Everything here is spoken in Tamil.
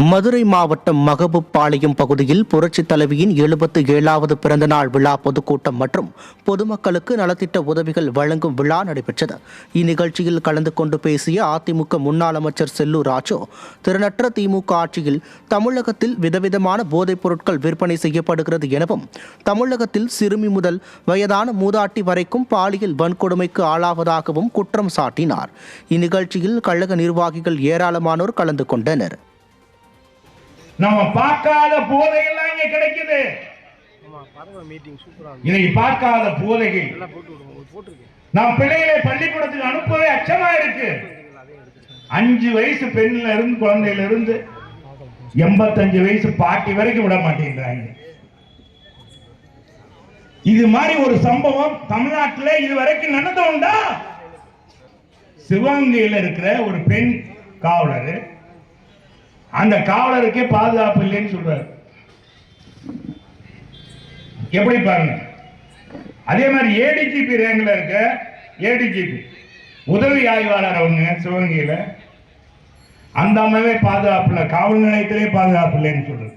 மதுரை மாவட்டம் மகபுப்பாளையம் பகுதியில் புரட்சித் தலைவியின் எழுபத்து ஏழாவது பிறந்தநாள் விழா பொதுக்கூட்டம் மற்றும் பொதுமக்களுக்கு நலத்திட்ட உதவிகள் வழங்கும் விழா நடைபெற்றது. இந்நிகழ்ச்சியில் கலந்து கொண்டு பேசிய அதிமுக முன்னாள் அமைச்சர் செல்லூர் ராஜு திறனற்ற திமுக ஆட்சியில் தமிழகத்தில் விதவிதமான போதைப் பொருட்கள் விற்பனை செய்யப்படுகிறது எனவும் தமிழகத்தில் சிறுமி முதல் வயதான மூதாட்டி வரைக்கும் பாலியல் வன்கொடுமைக்கு ஆளாவதாகவும் குற்றம் சாட்டினார். இந்நிகழ்ச்சியில் கழக நிர்வாகிகள் ஏராளமானோர் கலந்து கொண்டனர். நம்ம பார்க்காத போதைகள்லாம் இங்க கிடைக்குது. இன்னைக்கு பார்க்காத போதைகள் நாம் பிள்ளைகளை பள்ளிக்கூடத்துக்கு அனுப்பவே அச்சமா இருக்கு. அஞ்சு வயசு பெண்ணுல இருந்து குழந்தையில இருந்து எண்பத்தஞ்சு வயசு பாட்டி வரைக்கும் விட மாட்டேங்கிறாங்க. இது மாதிரி ஒரு சம்பவம் தமிழ்நாட்டில் இது வரைக்கும் நடந்து உண்டா? சிவகங்கையில் இருக்கிற ஒரு பெண் காவலர் அந்த காவலருக்கே பாதுகாப்பு இல்லைன்னு சொல்றாரு. எப்படி பாருங்க. அதே மாதிரி ஏடிஜிபி ரேங்கில் இருக்க ஏடிஜிபி உதவி ஆய்வாளர் அவங்க சிவகங்கையில் அந்த அம்மாவே பாதுகாப்பு இல்லை காவல் நிலையத்திலே பாதுகாப்பு இல்லைன்னு சொல்றது